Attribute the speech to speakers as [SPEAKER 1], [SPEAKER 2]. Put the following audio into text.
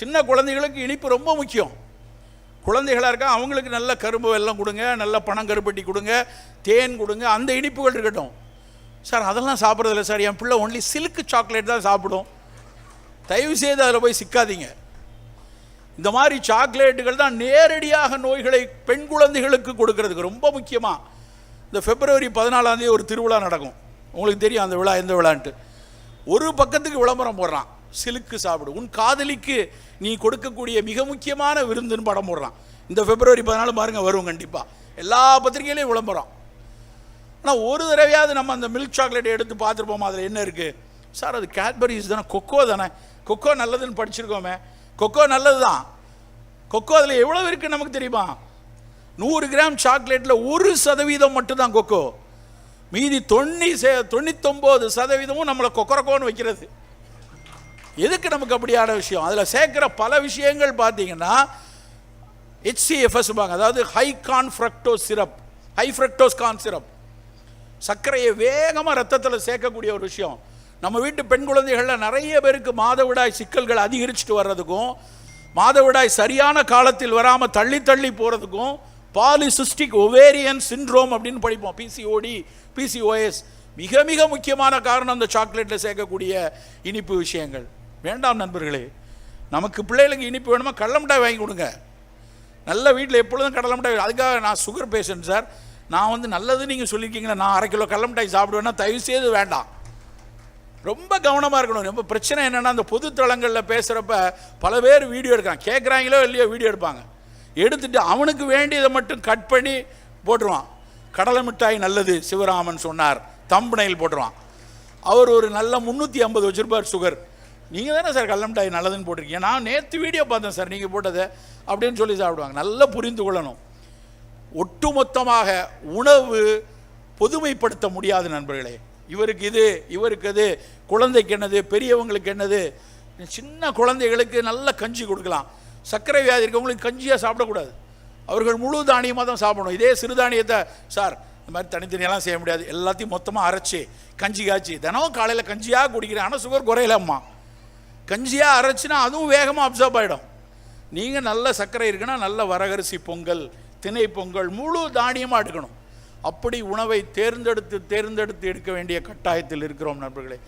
[SPEAKER 1] சின்ன குழந்தைகளுக்கு இனிப்பு ரொம்ப முக்கியம். குழந்தைகளாக இருக்கா அவங்களுக்கு நல்ல கரும்பு வெல்லம் கொடுங்க நல்ல பனங்கருப்பட்டி கொடுங்க தேன் கொடுங்க அந்த இனிப்புகள் இருக்கட்டும். சார் அதெல்லாம் சாப்பிட்றதில்ல சார். என் பிள்ளை ஒன்லி சில்க்கு சாக்லேட் தான் சாப்பிடும். தயவு செய்து அதில் போய் சிக்காதீங்க. இந்த மாதிரி சாக்லேட்டுகள் தான் நேரடியாக நோய்களை பெண் குழந்தைகளுக்கு கொடுக்கறதுக்கு ரொம்ப முக்கியமாக இந்த பிப்ரவரி பதினாலாந்தேதி ஒரு திருவிழா நடக்கும். உங்களுக்கு தெரியும் அந்த விழா எந்த விழான்ட்டு. ஒரு பக்கத்துக்கு விளம்பரம் போடுறான். சிலுக்கு சாப்பிடு. உன் காதலிக்கு நீ கொடுக்கக்கூடிய மிக முக்கியமான விருந்துன்னு படம் போடுறான். இந்த பிப்ரவரி பதினாலு பாருங்கள் வரும் கண்டிப்பாக எல்லா பத்திரிகையிலையும் விளம்பரம். ஆனால் ஒரு தடவையாவது நம்ம அந்த மில்க் சாக்லேட் எடுத்து பார்த்துருப்போம்? அதில் என்ன இருக்குது சார் அது கேட்பரிஸ் தானே கொக்கோ தானே. கொக்கோ நல்லதுன்னு படிச்சிருக்கோமே. கொக்கோ நல்லது தான் கொக்கோ அதில் எவ்வளோ இருக்குது நமக்கு தெரியுமா? நூறு கிராம் சாக்லேட்டில் ஒரு சதவீதம் மட்டும்தான் கொக்கோ மீதி தொண்ணூ தொண்ணூத்தொம்பது சதவீதமும் நம்மளை கொக்கரக்கோன்னு வைக்கிறது. எதுக்கு நமக்கு அப்படியான விஷயம்? அதில் சேர்க்குற பல விஷயங்கள் பார்த்தீங்கன்னா ஹெச்சிஎஃப்எஸ் அதாவது high corn fructose syrup high fructose corn syrup சர்க்கரையை வேகமாக ரத்தத்தில் சேர்க்கக்கூடிய ஒரு விஷயம். நம்ம வீட்டு பெண் குழந்தைகளில் நிறைய பேருக்கு மாதவிடாய் சிக்கல்கள் அதிகரிச்சுட்டு வர்றதுக்கும் மாதவிடாய் சரியான காலத்தில் வராமல் தள்ளி தள்ளி போகிறதுக்கும் பாலிசிஸ்டிக் ஒவேரியன் சிண்ட்ரோம் அப்படின்னு படிப்போம். பிசிஓடி பிசிஓஎஸ் மிக மிக முக்கியமான காரணம் அந்த சாக்லேட்டில் சேர்க்கக்கூடிய இனிப்பு விஷயங்கள். வேண்டாம் நண்பர்களே நமக்கு பிள்ளைகளுக்கு இனிப்பு வேணுமா? கடல மிட்டாய் வாங்கி கொடுங்க. நல்ல வீட்டில் எப்பொழுதும் கடலை மிட்டாய் அதுக்காக நான் சுகர் பேஷண்ட் சார் நான் வந்து நல்லது நீங்கள் சொல்லியிருக்கீங்களா நான் அரை கிலோ கடல மிட்டாய் சாப்பிடுவேன்னா தயவு செய்து வேண்டாம். ரொம்ப கவனமாக இருக்கணும். ரொம்ப பிரச்சனை என்னென்னா அந்த பொதுத்தளங்களில் பேசுகிறப்ப பல பேர் வீடியோ எடுக்கிறான் கேட்குறாங்களோ இல்லையோ வீடியோ எடுப்பாங்க. எடுத்துட்டு அவனுக்கு வேண்டியதை மட்டும் கட் பண்ணி போட்டுருவான். கடலை மிட்டாய் நல்லது சிவராமன் சொன்னார். தம்பனையில் போட்டுருவான். அவர் ஒரு நல்ல முந்நூற்றி ஐம்பது வச்சுருப்பார் சுகர் நீங்கள் தானே சார் கல்லமிட்டாய் நல்லதுன்னு போட்டிருக்கீங்க. நான் நேற்று வீடியோ பார்த்தேன் சார் நீங்கள் போட்டதை. அப்படின்னு சொல்லி சாப்பிடுவாங்க. நல்லா புரிந்து கொள்ளணும். ஒட்டுமொத்தமாக உணவு பொதுமைப்படுத்த முடியாது நண்பர்களே. இவருக்கு இது இவருக்கு அது குழந்தைக்கு என்னது பெரியவங்களுக்கு என்னது சின்ன குழந்தைகளுக்கு நல்ல கஞ்சி கொடுக்கலாம். சர்க்கரை வியாதி இருக்கவங்களுக்கு கஞ்சியாக சாப்பிடக்கூடாது. அவர்கள் முழு தானியமாக தான் சாப்பிடணும். இதே சிறுதானியத்தை சார் இந்த மாதிரி தனித்தனியெல்லாம் செய்ய முடியாது. எல்லாத்தையும் மொத்தமாக அரைச்சி கஞ்சி காய்ச்சி. தினமும் காலையில் கஞ்சியாக குடிக்கிறேன். ஆனால் சுகர் குறையலம்மா. கஞ்சியாக அரைச்சினா அதுவும் வேகமாக அப்சர்வ் ஆகிடும் நீங்கள் நல்ல சர்க்கரை இருக்குன்னா நல்ல வரகரிசி பொங்கல் திணை பொங்கல் முழு தானியமாக எடுக்கணும். அப்படி உணவை தேர்ந்தெடுத்து தேர்ந்தெடுத்து எடுக்க வேண்டிய கட்டாயத்தில் இருக்கிறோம் நண்பர்களே.